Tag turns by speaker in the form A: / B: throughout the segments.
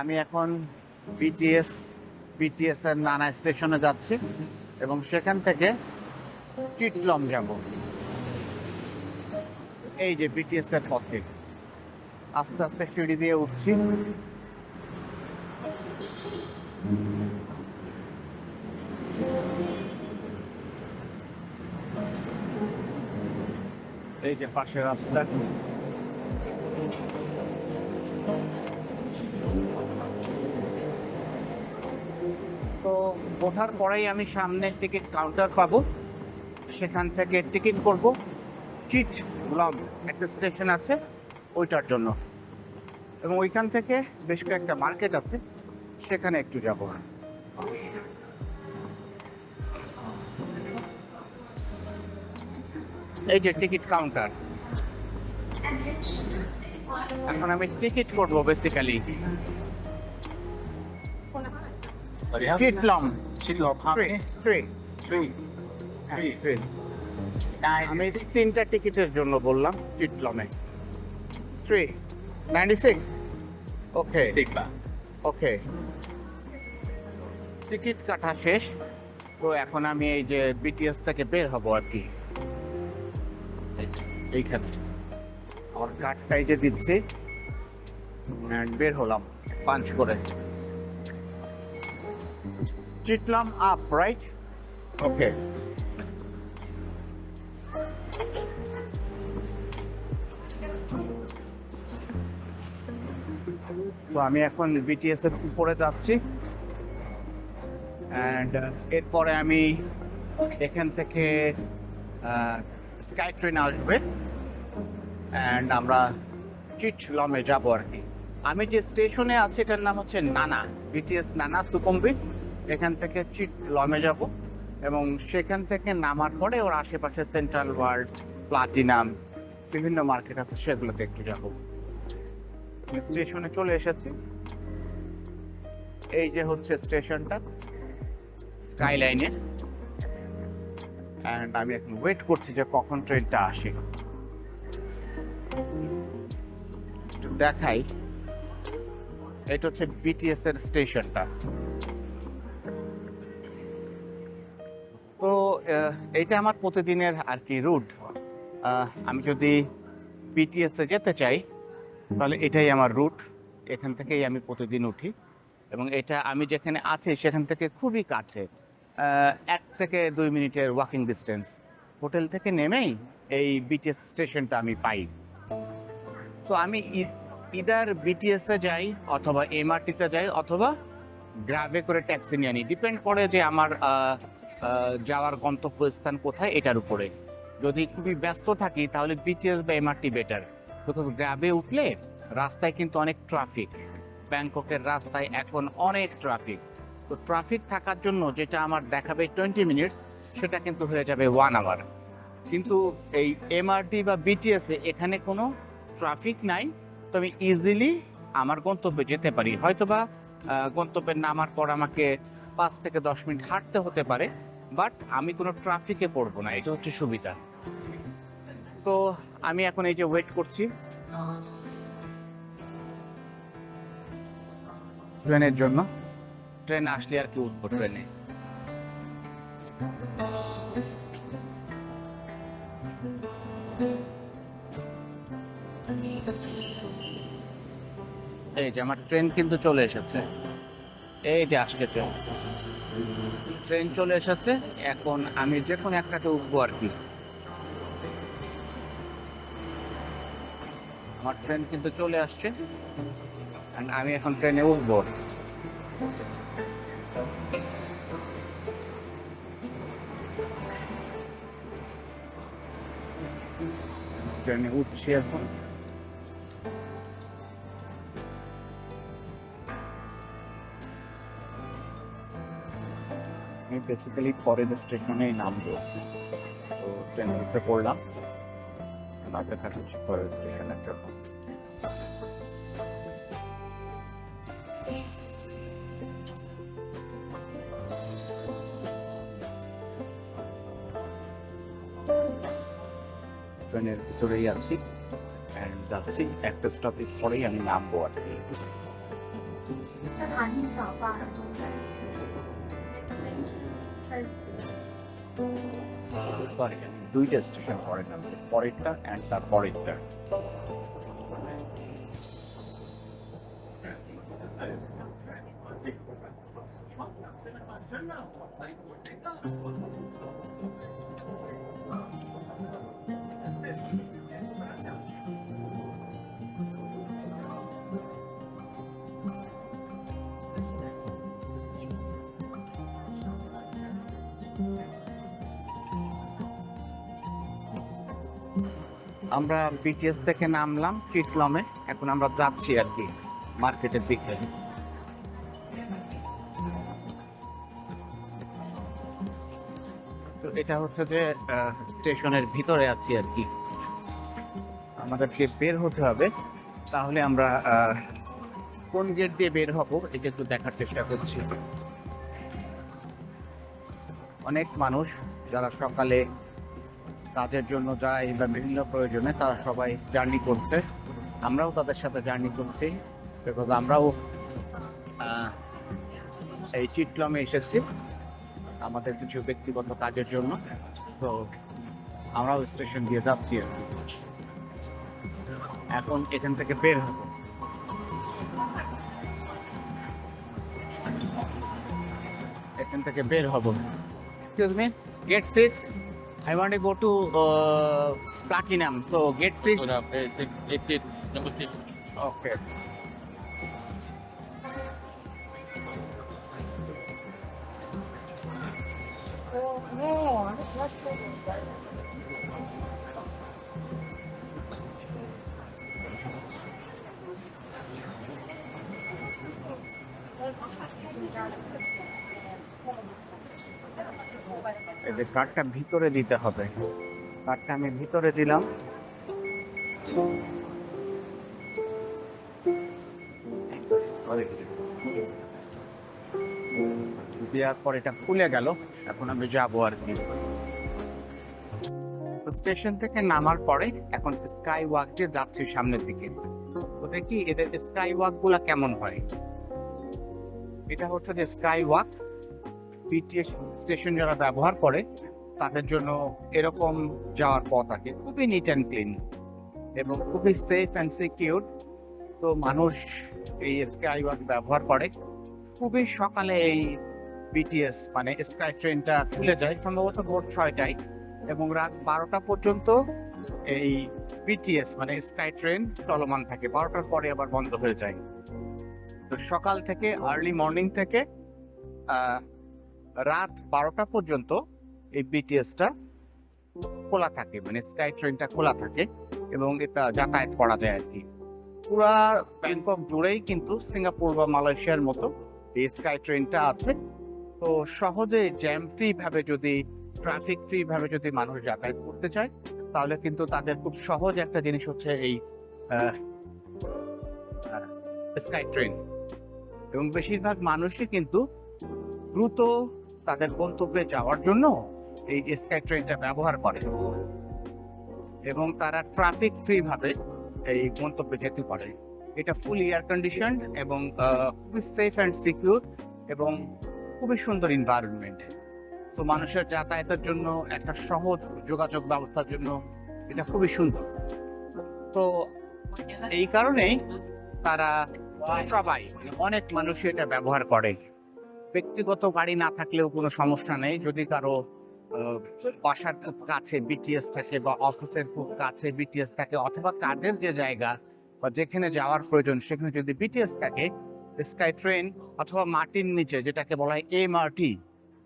A: আমি এখন BTS BTS এর নানা স্টেশনে যাচ্ছি এবং সেখান থেকে চিটলম যাব। এই যে বিটিএস এর পথে। আস্তে আস্তে সিঁড়ি দিয়ে উঠছি। এই যে পাশে রাস্তা। ওঠার পরেই আমি সামনের টিকিট কাউন্টার পাবো। সেখান থেকে টিকিট করব। চিট লম একটা স্টেশন আছে, ওইটার জন্য। এবং ওইখান থেকে বেশ কয়েকটা মার্কেট আছে, সেখানে একটু যাব। এই যে টিকিট কাউন্টার এখন আমি টিকিট করব বেসিক্যালি
B: Do you have?
A: চিটলম
B: Chitlop. How
A: three
B: many?
A: Three
B: Three. Three. Nine.
A: আমি তিনটা টিকিটের জন্য বললাম চিটলমে three ninety six okay. Okay ticket কাটা শেষ। তো এখন আমি এই যে বিটিএস থেকে বের হব আর কি। এইখানে। আমার কার্ডটাই যে দিচ্ছি। বের হলাম। পাঞ্চ করে। চিটলাম আপ রাইট ওকে তো আমি এখন বিটিএস এর উপরে যাচ্ছি। অ্যান্ড এরপরে আমি এখান থেকে স্কাই ট্রেন আসবে। অ্যান্ড আমরা চিটলমে যাব আর কি। আমি যে স্টেশনে আছি এটার নাম হচ্ছে নানা বিটিএস নানা সুকুম্বিট এখান থেকে চিট লমে যাব এবং সেখান থেকে নামার পরে ওর আশেপাশে সেন্ট্রাল ওয়ার্ল্ড প্লাটিনাম বিভিন্ন মার্কেট আছে, সেগুলোতে একটু যাব। স্টেশনে চলে এসেছি। এই যে হচ্ছে স্টেশনটা স্কাইলাইনে অ্যান্ড আমি এখন ওয়েট করছি যে কখন ট্রেনটা আসে। দেখাই। এটা হচ্ছে বিটিএস এর স্টেশনটা এইটা আমার প্রতিদিনের আর কি রুট আমি যদি বিটিএস এ যেতে চাই, তাহলে এটাই আমার রুট এখান থেকেই আমি প্রতিদিন উঠি। এবং এটা আমি যেখানে আছি, সেখান থেকে খুবই কাছে। এক থেকে দুই মিনিটের ওয়াকিং ডিস্টেন্স হোটেল থেকে নেমেই এই বিটিএস স্টেশনটা আমি পাই। তো আমি ইদার বিটিএসে যাই, অথবা এমআরটিতে যাই, অথবা গ্রাভে করে ট্যাক্সি নিয়ে নিই ডিপেন্ড করে যে আমার যাওয়ার গন্তব্যস্থান কোথায়? এটার উপরে। যদি খুবই ব্যস্ত থাকি তাহলে বিটিএস বা এমআরটি বেটার বিকজ গ্র্যাবে উঠলে রাস্তায় কিন্তু অনেক ট্রাফিক ব্যাংককের রাস্তায় এখন অনেক ট্রাফিক তো ট্রাফিক থাকার জন্য যেটা আমার দেখাবে টোয়েন্টি মিনিটস সেটা কিন্তু হয়ে যাবে ওয়ান আওয়ার কিন্তু এই এমআরটি বা বিটিএসে এখানে কোনো ট্রাফিক নাই তো আমি ইজিলি আমার গন্তব্যে যেতে পারি। হয়তোবা আহ, গন্তব্যে নামার পর আমাকে পাঁচ থেকে দশ মিনিট হাঁটতে হতে পারে বাট আমি কোনো ট্রাফিকে পড়ব না, এটা হচ্ছে সুবিধা। তো আমি এখন এই যে ওয়েট করছি। ট্রেনের জন্য। ট্রেন আসলে আর কি উঠবো ট্রেনে। এই যে আমার ট্রেন কিন্তু চলে এসেছে। এই যে আসলে ট্রেন ট্রেন চলে এসেছে, এখন আমি যে কোনো একটাতে উঠবো আর কি। আমার ট্রেন কিন্তু চলে আসছে আমি এখন ট্রেনে উঠবো। ট্রেনে উঠছি এখন। আমি বেসিক্যালি পরের স্টেশনেই নামবো তো ট্রেনে উঠে পড়লাম। অপেক্ষা করছি পরের স্টেশনের জন্য ট্রেনের ভিতরেই আছি। অ্যান্ড যাচ্ছি একটা স্টপেজ পরেই আমি নামবো আর কি।
C: করে
A: দুইটা স্টেশন পরের নামবে পরেরটা অ্যান্ড তার পরেরটা Thank you. আমরা বিটিএস থেকে নামলাম চিটলমে, এখন আমরা যাচ্ছি আর কি মার্কেটের দিকে। তো এটা হচ্ছে যে স্টেশনের ভিতরে আছি আর কি। আমাদেরকে বের হতে হবে, তাহলে আমরা কোন গেট দিয়ে বের হব এটা একটু দেখার চেষ্টা করছি। অনেক মানুষ যারা সকালে কাজের জন্য যায় বা বিভিন্ন প্রয়োজনে তারা সবাই জার্নি করছে। আমরাও তাদের সাথে জার্নি করছি। বিকজ আমরাও এই চিটলমে এসেছি আমাদের কিছু ব্যক্তিগত কাজের জন্য। তো আমরাও স্টেশন দিয়ে যাচ্ছি আর এখন এখান থেকে বের হব। এখান থেকে বের হব। Excuse me gate six I want to go to uh, Platinum. So get six.
B: So, it, it, it, it, number six.
A: Okay. এই যে কার্ডটা ভিতরে দিতে হবে। কার্ডটা আমি ভিতরে দিলাম। পর এটা খুলে গেল। এখন আমি যাব আর কি। স্টেশন থেকে নামার পরে এখন স্কাই ওয়াক দিয়ে যাচ্ছি সামনের দিকে। তো দেখি এদের স্কাই ওয়াকগুলা কেমন হয়? এটা হচ্ছে যে স্কাই ওয়াক বিটিএস স্টেশন যারা ব্যবহার করে, তাদের জন্য এরকম যাওয়ার পথ আছে। খুবই নিট অ্যান্ড ক্লিন এবং খুবই সেফ অ্যান্ড সিকিউর তো মানুষ এই স্কাই ওয়াক ব্যবহার করে। খুবই সকালে এই বিটিএস মানে স্কাই ট্রেনটা খুলে যায়, সম্ভবত ভোর ছয়টায় এবং রাত বারোটা পর্যন্ত এই বিটিএস মানে স্কাই ট্রেন চলমান থাকে। বারোটার পরে আবার বন্ধ হয়ে যায়। তো সকাল থেকে আর্লি মর্নিং থেকে রাত বারোটা পর্যন্ত এই বিটিএসটা খোলা থাকে মানে স্কাই ট্রেনটা খোলা থাকে এবং এটা যাতায়াত করা যায় আর কি। পুরা ব্যাংকক জুড়েই কিন্তু সিঙ্গাপুর বা মালয়েশিয়ার মতো এই স্কাই ট্রেনটা আছে। তো সহজে জ্যাম ফ্রি ভাবে যদি ট্রাফিক ফ্রি ভাবে যদি মানুষ যাতায়াত করতে চায়, তাহলে কিন্তু তাদের খুব সহজ একটা জিনিস হচ্ছে এই স্কাই ট্রেন। এবং বেশিরভাগ মানুষই কিন্তু দ্রুত তাদের গন্তব্যে যাওয়ার জন্য এই স্কাই ট্রেনটা ব্যবহার করে। এবং তারা ট্রাফিক ফ্রি ভাবে এই গন্তব্যে যেতে পারে। এটা ফুল এয়ার কন্ডিশন এবং খুবই সেফ অ্যান্ড সিকিউর এবং খুবই সুন্দর এনভায়রনমেন্ট তো মানুষের যাতায়াতের জন্য, একটা সহজ যোগাযোগ ব্যবস্থার জন্য এটা খুবই সুন্দর। তো এই কারণেই তারা সবাই মানে অনেক মানুষই এটা ব্যবহার করে। ব্যক্তিগত গাড়ি না থাকলেও কোনো সমস্যা নেই। যদি কারও বাসার খুব কাছে বিটিএস থাকে বা অফিসের খুব কাছে বিটিএস থাকে অথবা কাজের যে জায়গা বা যেখানে যাওয়ার প্রয়োজন, সেখানে যদি বিটিএস থাকে, স্কাই ট্রেন অথবা মাটির নিচে যেটাকে বলা হয় এমআরটি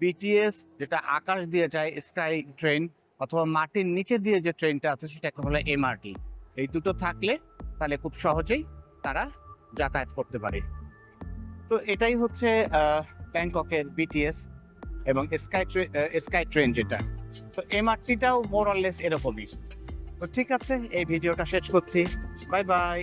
A: বিটিএস যেটা আকাশ দিয়ে যায়, স্কাই ট্রেন অথবা মাটির নিচে দিয়ে যে ট্রেনটা আছে সেটাকে বলা হয় এমআরটি এই দুটো থাকলে তাহলে খুব সহজেই তারা যাতায়াত করতে পারে। তো এটাই হচ্ছে ব্যাংককের বিটিএস এবং স্কাই ট্রেন স্কাই ট্রেন যেটা। তো এমআরটিটাও মোর অরলেস এরকমই। তো ঠিক আছে, এই ভিডিওটা শেষ করছি। Bye bye